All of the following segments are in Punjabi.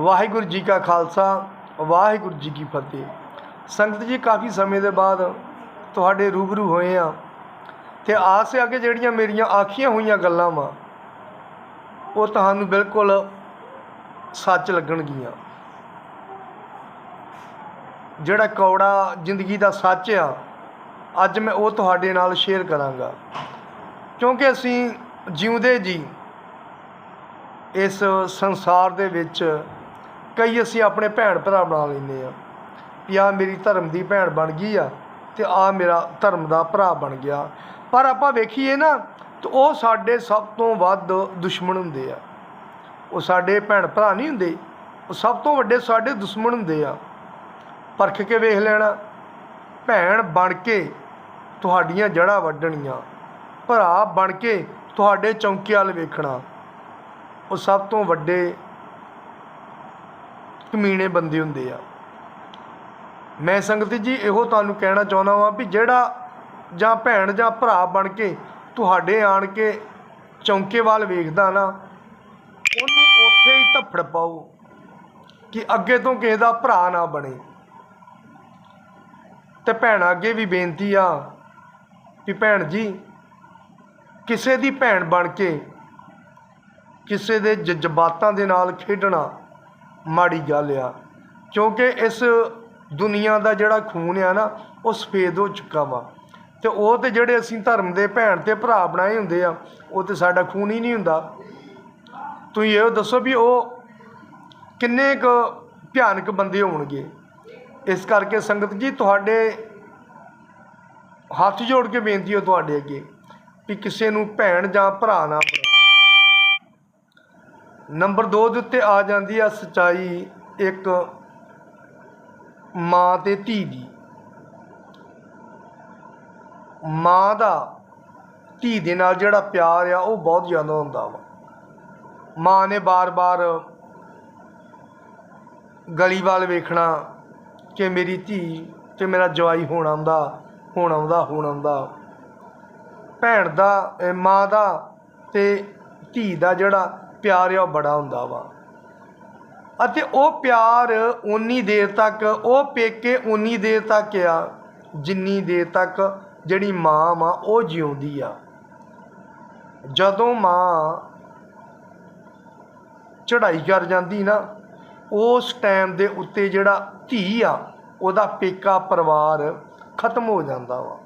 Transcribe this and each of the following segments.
ਵਾਹਿਗੁਰੂ ਜੀ ਕਾ ਖਾਲਸਾ, ਵਾਹਿਗੁਰੂ ਜੀ ਕੀ ਫਤਿਹ। ਸੰਗਤ ਜੀ, ਕਾਫੀ ਸਮੇਂ ਦੇ ਬਾਅਦ ਤੁਹਾਡੇ ਰੂਬਰੂ ਹੋਏ ਆ ਤੇ ਆਸ ਹੈ ਕਿ ਜਿਹੜੀਆਂ ਮੇਰੀਆਂ ਆਖੀਆਂ ਹੋਈਆਂ ਗੱਲਾਂ ਵਾ, ਉਹ ਤੁਹਾਨੂੰ ਬਿਲਕੁਲ ਸੱਚ ਲੱਗਣਗੀਆਂ। ਜਿਹੜਾ ਕੌੜਾ ਜ਼ਿੰਦਗੀ ਦਾ ਸੱਚ ਆ, ਅੱਜ ਮੈਂ ਉਹ ਤੁਹਾਡੇ ਨਾਲ ਸ਼ੇਅਰ ਕਰਾਂਗਾ। ਕਿਉਂਕਿ ਅਸੀਂ ਜਿਉਂਦੇ ਜੀ ਇਸ ਸੰਸਾਰ ਦੇ ਵਿੱਚ ਕਈ ਅਸੀਂ ਆਪਣੇ ਭੈਣ ਭਰਾ ਬਣਾ ਲੈਂਦੇ ਹਾਂ ਵੀ ਆਹ ਮੇਰੀ ਧਰਮ ਦੀ ਭੈਣ ਬਣ ਗਈ ਆ ਅਤੇ ਆਹ ਮੇਰਾ ਧਰਮ ਦਾ ਭਰਾ ਬਣ ਗਿਆ। ਪਰ ਆਪਾਂ ਵੇਖੀਏ ਨਾ, ਤਾਂ ਉਹ ਸਾਡੇ ਸਭ ਤੋਂ ਵੱਧ ਦੁਸ਼ਮਣ ਹੁੰਦੇ ਆ। ਉਹ ਸਾਡੇ ਭੈਣ ਭਰਾ ਨਹੀਂ ਹੁੰਦੇ, ਉਹ ਸਭ ਤੋਂ ਵੱਡੇ ਸਾਡੇ ਦੁਸ਼ਮਣ ਹੁੰਦੇ ਆ। ਪਰਖ ਕੇ ਵੇਖ ਲੈਣਾ, ਭੈਣ ਬਣ ਕੇ ਤੁਹਾਡੀਆਂ ਜੜ੍ਹਾਂ ਵੱਢਣੀਆਂ, ਭਰਾ ਬਣ ਕੇ ਤੁਹਾਡੇ ਚੌਂਕੇ ਵੱਲ ਵੇਖਣਾ, ਉਹ ਸਭ ਤੋਂ ਵੱਡੇ ਕਮੀਣੇ ਬੰਦੇ ਹੁੰਦੇ ਆ। ਮੈਂ ਸੰਗਤ ਜੀ ਇਹੋ ਤੁਹਾਨੂੰ ਕਹਿਣਾ ਚਾਹੁੰਦਾ ਵਾਂ ਵੀ ਜਿਹੜਾ ਜਾਂ ਭੈਣ ਜਾਂ ਭਰਾ ਬਣ ਕੇ ਤੁਹਾਡੇ ਆਣ ਕੇ ਚੌਂਕੇ ਵੱਲ ਵੇਖਦਾ ਨਾ, ਉਹਨੂੰ ਉੱਥੇ ਹੀ ਧੱਫੜ ਪਾਓ ਕਿ ਅੱਗੇ ਤੋਂ ਕਿਸੇ ਦਾ ਭਰਾ ਨਾ ਬਣੇ। ਤੇ ਭੈਣਾਂ ਅੱਗੇ ਵੀ ਬੇਨਤੀ ਆ ਵੀ ਭੈਣ ਜੀ, ਕਿਸੇ ਦੀ ਭੈਣ ਬਣ ਕੇ ਕਿਸੇ ਦੇ ਜਜ਼ਬਾਤਾਂ ਦੇ ਨਾਲ ਖੇਡਣਾ ਮਾੜੀ ਗੱਲ ਆ। ਕਿਉਂਕਿ ਇਸ ਦੁਨੀਆ ਦਾ ਜਿਹੜਾ ਖੂਨ ਆ ਨਾ, ਉਹ ਸਫੇਦ ਹੋ ਚੁੱਕਾ ਵਾ। ਤੇ ਉਹ ਤੇ ਜਿਹੜੇ ਅਸੀਂ ਧਰਮ ਦੇ ਭੈਣ ਤੇ ਭਰਾ ਬਣਾਏ ਹੁੰਦੇ ਆ, ਉਹ ਤੇ ਸਾਡਾ ਖੂਨ ਹੀ ਨਹੀਂ ਹੁੰਦਾ। ਤੁਸੀਂ ਇਹ ਦੱਸੋ ਵੀ ਉਹ ਕਿੰਨੇ ਕੁ ਭਿਆਨਕ ਬੰਦੇ ਹੋਣਗੇ? ਇਸ ਕਰਕੇ ਸੰਗਤ ਜੀ, ਤੁਹਾਡੇ ਹੱਥ ਜੋੜ ਕੇ ਬੇਨਤੀ ਹੈ ਤੁਹਾਡੇ ਅੱਗੇ ਵੀ ਕਿਸੇ ਨੂੰ ਭੈਣ ਜਾਂ ਭਰਾ ਨਾ ਨੰਬਰ 2 ਦੇ ਉੱਤੇ ਆ ਜਾਂਦੀ ਆ ਸਚਾਈ ਇੱਕ ਮਾਂ ਤੇ ਧੀ ਦੀ। ਮਾਂ ਦਾ ਧੀ ਦੇ ਨਾਲ ਜਿਹੜਾ ਪਿਆਰ ਆ, ਉਹ ਬਹੁਤ ਜ਼ਿਆਦਾ ਹੁੰਦਾ ਵਾ। ਮਾਂ ਨੇ ਬਾਰ-ਬਾਰ ਗਲੀ ਵੱਲ ਵੇਖਣਾ ਕਿ ਮੇਰੀ ਧੀ ਤੇ ਮੇਰਾ ਜਵਾਈ ਹੋਣ ਆਉਂਦਾ ਹੋਣ ਆਉਂਦਾ ਹੋਣ ਆਉਂਦਾ। ਭੈਣ ਦਾ ਮਾਂ ਦਾ ਤੇ ਧੀ ਦਾ ਜਿਹੜਾ ਪਿਆਰ ਆ, ਉਹ ਬੜਾ ਹੁੰਦਾ ਵਾ। ਅਤੇ ਉਹ ਪਿਆਰ ਉਨੀ ਦੇਰ ਤੱਕ, ਉਹ ਪੇਕੇ ਉਨੀ ਦੇਰ ਤੱਕ ਆ, ਜਿੰਨੀ ਦੇਰ ਤੱਕ ਜਿਹੜੀ ਮਾਂ ਵਾ, ਉਹ ਜਿਉਂਦੀ ਆ। ਜਦੋਂ ਮਾਂ ਚੜਾਈ ਕਰ ਜਾਂਦੀ ਨਾ, ਉਸ ਟਾਈਮ ਦੇ ਉੱਤੇ ਜਿਹੜਾ ਧੀ ਆ, ਉਹਦਾ ਪੇਕਾ ਪਰਿਵਾਰ ਖਤਮ ਹੋ ਜਾਂਦਾ ਵਾ।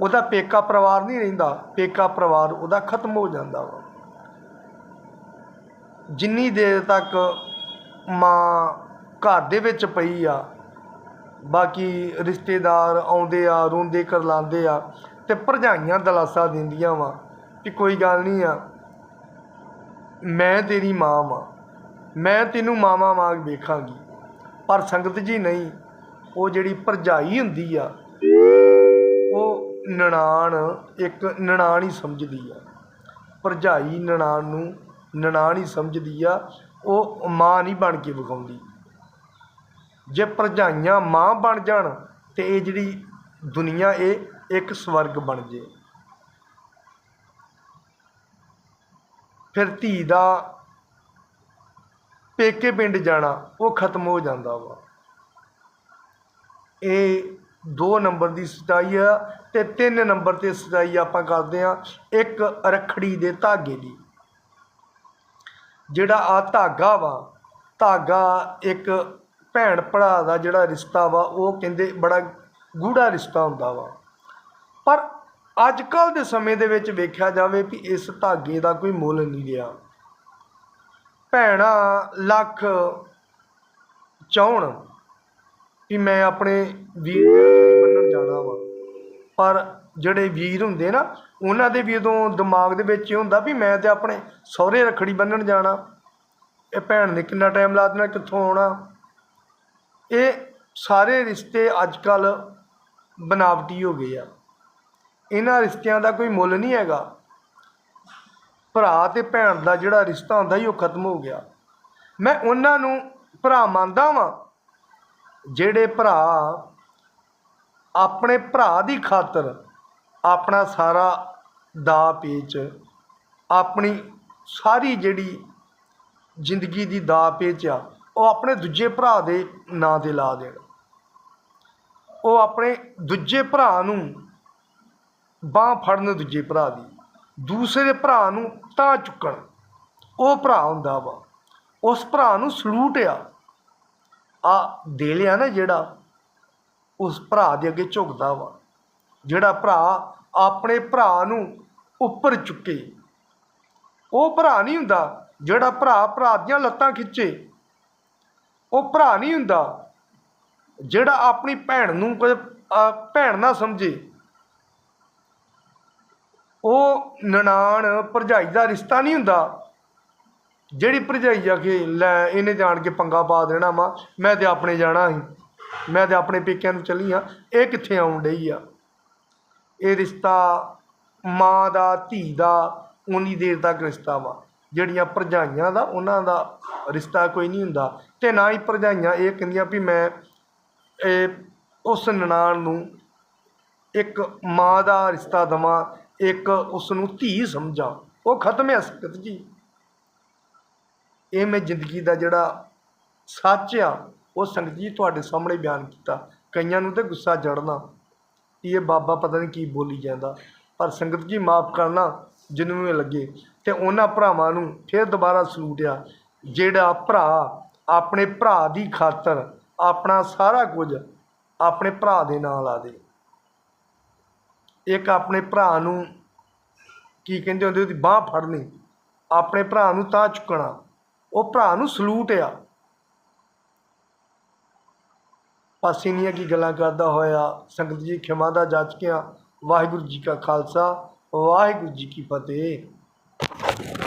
ਉਹਦਾ ਪੇਕਾ ਪਰਿਵਾਰ ਨਹੀਂ ਰਹਿੰਦਾ, ਪੇਕਾ ਪਰਿਵਾਰ ਉਹਦਾ ਖਤਮ ਹੋ ਜਾਂਦਾ ਵਾ। ਜਿੰਨੀ ਦੇਰ ਤੱਕ ਮਾਂ ਘਰ ਦੇ ਵਿੱਚ ਪਈ ਆ, ਬਾਕੀ ਰਿਸ਼ਤੇਦਾਰ ਆਉਂਦੇ ਆ, ਰੋਂਦੇ ਕਰਲਾਉਂਦੇ ਆ ਤੇ ਭਰਜਾਈਆਂ ਦਲਾਸਾ ਦਿੰਦੀਆਂ ਵਾ ਕਿ ਕੋਈ ਗੱਲ ਨਹੀਂ ਆ, ਮੈਂ ਤੇਰੀ ਮਾਂ ਵਾਂ, ਮੈਂ ਤੈਨੂੰ ਮਾਵਾਂ ਵਾਂਗ ਵੇਖਾਂਗੀ। ਪਰ ਸੰਗਤ ਜੀ ਨਹੀਂ, ਉਹ ਜਿਹੜੀ ਭਰਜਾਈ ਹੁੰਦੀ ਆ, ਉਹ ਨਨਾਣ, ਇੱਕ ਨਨਾਣ ਹੀ ਸਮਝਦੀ ਆ। ਭਰਜਾਈ ਨਨਾਣ ਨੂੰ ਨਨਾਣ ਹੀ ਸਮਝਦੀ ਆ, ਉਹ ਮਾਂ ਨਹੀਂ ਬਣ ਕੇ ਵਿਖਾਉਂਦੀ। ਜੇ ਭਰਜਾਈਆਂ ਮਾਂ ਬਣ ਜਾਣ, ਤੇ ਇਹ ਜਿਹੜੀ ਦੁਨੀਆ, ਇਹ ਇੱਕ ਸਵਰਗ ਬਣ ਜੇ। ਫਿਰ ਧੀ ਦਾ ਪੇਕੇ ਪਿੰਡ ਜਾਣਾ, ਉਹ ਖਤਮ ਹੋ ਜਾਂਦਾ ਵਾ। ਇਹ 2 ਨੰਬਰ ਦੀ ਸਚਾਈ ਆ, ਤੇ 3 ਨੰਬਰ ਤੇ ਸਚਾਈ ਆਪਾਂ ਕਰਦੇ ਆ, ਇੱਕ ਰਖੜੀ ਦੇ ਧਾਗੇ ਦੀ। ਜਿਹੜਾ ਆ ਧਾਗਾ ਵਾ, ਧਾਗਾ ਇੱਕ ਭੈਣ ਭਰਾ ਦਾ ਜਿਹੜਾ ਰਿਸ਼ਤਾ ਵਾ, ਉਹ ਕਹਿੰਦੇ ਬੜਾ ਗੂੜਾ ਰਿਸ਼ਤਾ ਹੁੰਦਾ ਵਾ। ਪਰ ਅੱਜ ਕੱਲ ਦੇ ਸਮੇਂ ਦੇ ਵਿੱਚ ਵੇਖਿਆ ਜਾਵੇ ਵੀ ਇਸ ਧਾਗੇ ਦਾ ਕੋਈ ਮੁੱਲ ਨਹੀਂ ਰਿਹਾ। ਭੈਣਾਂ ਲੱਖ ਚਾਹਣ ਕਿ ਮੈਂ ਆਪਣੇ ਵੀਰ ਮੰਨਣ ਜਾਣਾ ਵਾ, ਪਰ ਜਿਹੜੇ ਵੀਰ ਹੁੰਦੇ ਨਾ, ਉਹਨਾਂ ਦੇ ਵੀ ਉਦੋਂ ਦਿਮਾਗ ਦੇ ਵਿੱਚ ਇਹ ਹੁੰਦਾ ਵੀ ਮੈਂ ਤੇ ਆਪਣੇ ਸਹੁਰੇ ਰੱਖੜੀ ਬੰਨਣ ਜਾਣਾ। ਇਹ ਭੈਣ ਨੇ ਕਿੰਨਾ ਟਾਈਮ ਲਾ ਦੇਣਾ, ਕਿੱਥੋਂ ਆਉਣਾ। ਇਹ ਸਾਰੇ ਰਿਸ਼ਤੇ ਅੱਜ ਕੱਲ ਬਨਾਵਟੀ ਹੋ ਗਏ ਆ। ਇਹਨਾਂ ਰਿਸ਼ਤਿਆਂ ਦਾ ਕੋਈ ਮੁੱਲ ਨਹੀਂ ਹੈਗਾ। ਭਰਾ ਤੇ ਭੈਣ ਦਾ ਜਿਹੜਾ ਰਿਸ਼ਤਾ ਹੁੰਦਾ ਸੀ, ਉਹ ਖਤਮ ਹੋ ਗਿਆ। ਮੈਂ ਉਹਨਾਂ ਨੂੰ ਭਰਾ ਮੰਨਦਾ ਵਾਂ, ਜਿਹੜੇ ਭਰਾ ਆਪਣੇ ਭਰਾ ਦੀ ਖਾਤਰ ਆਪਣਾ ਸਾਰਾ ਦਾ ਪੇਚ, ਆਪਣੀ ਸਾਰੀ ਜਿਹੜੀ ਜ਼ਿੰਦਗੀ ਦੀ ਦਾ ਪੇਚ ਆ, ਉਹ ਆਪਣੇ ਦੂਜੇ ਭਰਾ ਦੇ ਨਾਂ ਤੇ ਲਾ ਦੇਣ। ਉਹ ਆਪਣੇ ਦੂਜੇ ਭਰਾ ਨੂੰ ਬਾਹ ਫੜਨ ਦੂਜੇ ਭਰਾ ਦੀ, ਦੂਸਰੇ ਭਰਾ ਨੂੰ ਤਾਂ ਚੁੱਕਣ। ਉਹ ਭਰਾ ਹੁੰਦਾ ਵਾ, ਉਸ ਭਰਾ ਨੂੰ ਸਲੂਟ ਆ। ਆ ਦੇ ਲਿਆ ਨਾ ਜਿਹੜਾ ਉਸ ਭਰਾ ਦੇ ਅੱਗੇ ਝੁਕਦਾ ਵਾ। ਜਿਹੜਾ ਭਰਾ ਆਪਣੇ ਭਰਾ ਨੂੰ ਉੱਪਰ ਚੁੱਕੇ। ਉਹ ਭਰਾ ਨਹੀਂ ਹੁੰਦਾ ਜਿਹੜਾ ਭਰਾ ਭਰਾ ਦੀਆਂ ਲੱਤਾਂ ਖਿੱਚੇ। ਉਹ ਭਰਾ ਨਹੀਂ ਹੁੰਦਾ ਜਿਹੜਾ ਆਪਣੀ ਭੈਣ ਨੂੰ ਕੋਈ ਭੈਣ ਨਾ ਸਮਝੇ। ਉਹ ਨਨਾਣ ਭਰਜਾਈ ਦਾ ਰਿਸ਼ਤਾ ਨਹੀਂ ਹੁੰਦਾ। ਜਿਹੜੀ ਭਰਜਾਈ ਆ ਕੇ, ਲੈ, ਇਹਨੇ ਜਾਣ ਕੇ ਪੰਗਾ ਪਾ ਦੇਣਾ ਵਾ, ਮੈਂ ਤੇ ਆਪਣੇ ਜਾਣਾ ਸੀ। ਮੈਂ ਤੇ ਆਪਣੇ ਪੇਕਿਆਂ ਨੂੰ ਚੱਲੀ ਆ, ਇਹ ਕਿੱਥੇ ਆਉਣ ਡਈ ਆ? ਇਹ ਰਿਸ਼ਤਾ ਮਾਂ ਦਾ, ਧੀ ਦਾ, ਉਨੀ ਦੇਰ ਤੱਕ ਰਿਸ਼ਤਾ ਵਾ। ਜਿਹੜੀਆਂ ਭਰਜਾਈਆਂ ਦਾ, ਉਹਨਾਂ ਦਾ ਰਿਸ਼ਤਾ ਕੋਈ ਨਹੀਂ ਹੁੰਦਾ। ਤੇ ਨਾ ਹੀ ਭਰਜਾਈਆਂ ਇਹ ਕਹਿੰਦੀਆਂ ਵੀ ਮੈਂ ਇਹ ਉਸ ਨਨਾਣ ਨੂੰ ਇੱਕ ਮਾਂ ਦਾ ਰਿਸ਼ਤਾ ਦਵਾਂ, ਇੱਕ ਉਸ ਨੂੰ ਧੀ ਸਮਝਾਂ। ਉਹ ਖਤਮ ਹੈ ਸਕਤ ਜੀ। ਇਹ ਮੈਂ ਜ਼ਿੰਦਗੀ ਦਾ ਜਿਹੜਾ ਸੱਚ ਆ, ਉਹ ਸੰਗਤ ਜੀ ਤੁਹਾਡੇ ਸਾਹਮਣੇ ਬਿਆਨ ਕੀਤਾ। ਕਈਆਂ ਨੂੰ ਤੇ ਗੁੱਸਾ ਚੜਨਾ ਕਿ ਇਹ ਬਾਬਾ ਪਤਾ ਨਹੀਂ ਕੀ ਬੋਲੀ ਜਾਂਦਾ। ਪਰ ਸੰਗਤ ਜੀ ਮਾਫ ਕਰਨਾ ਜਿਹਨੂੰ ਇਹ ਲੱਗੇ ਤੇ ਉਹਨਾਂ ਭਰਾਵਾਂ ਨੂੰ ਫਿਰ ਦੁਬਾਰਾ ਸਲੂਟ ਆ, ਜਿਹੜਾ ਭਰਾ ਆਪਣੇ ਭਰਾ ਦੀ ਖਾਤਰ ਆਪਣਾ ਸਾਰਾ ਕੁਝ ਆਪਣੇ ਭਰਾ ਦੇ ਨਾਲ ਲਾ ਦੇ। ਇੱਕ ਆਪਣੇ ਭਰਾ ਨੂੰ ਕੀ ਕਹਿੰਦੇ ਹੁੰਦੇ ਉਹਦੀ ਬਾਹ ਫੜਨੀ, ਆਪਣੇ ਭਰਾ ਨੂੰ ਤਾਂ ਚੁੱਕਣਾ, ਉਹ ਭਰਾ ਨੂੰ ਸਲੂਟ ਆ। ਪਾਸੀਨੀਆਂ ਕੀ ਗੱਲਾਂ ਕਰਦਾ ਹੋਇਆ, ਸੰਗਤ ਜੀ ਖਿਮਾ ਦਾ ਜਾਚ ਗਿਆ ਵਾਹਿਗੁਰੂ ਜੀ ਕਾ ਖਾਲਸਾ, ਵਾਹਿਗੁਰੂ ਜੀ ਕੀ ਫਤਿਹ।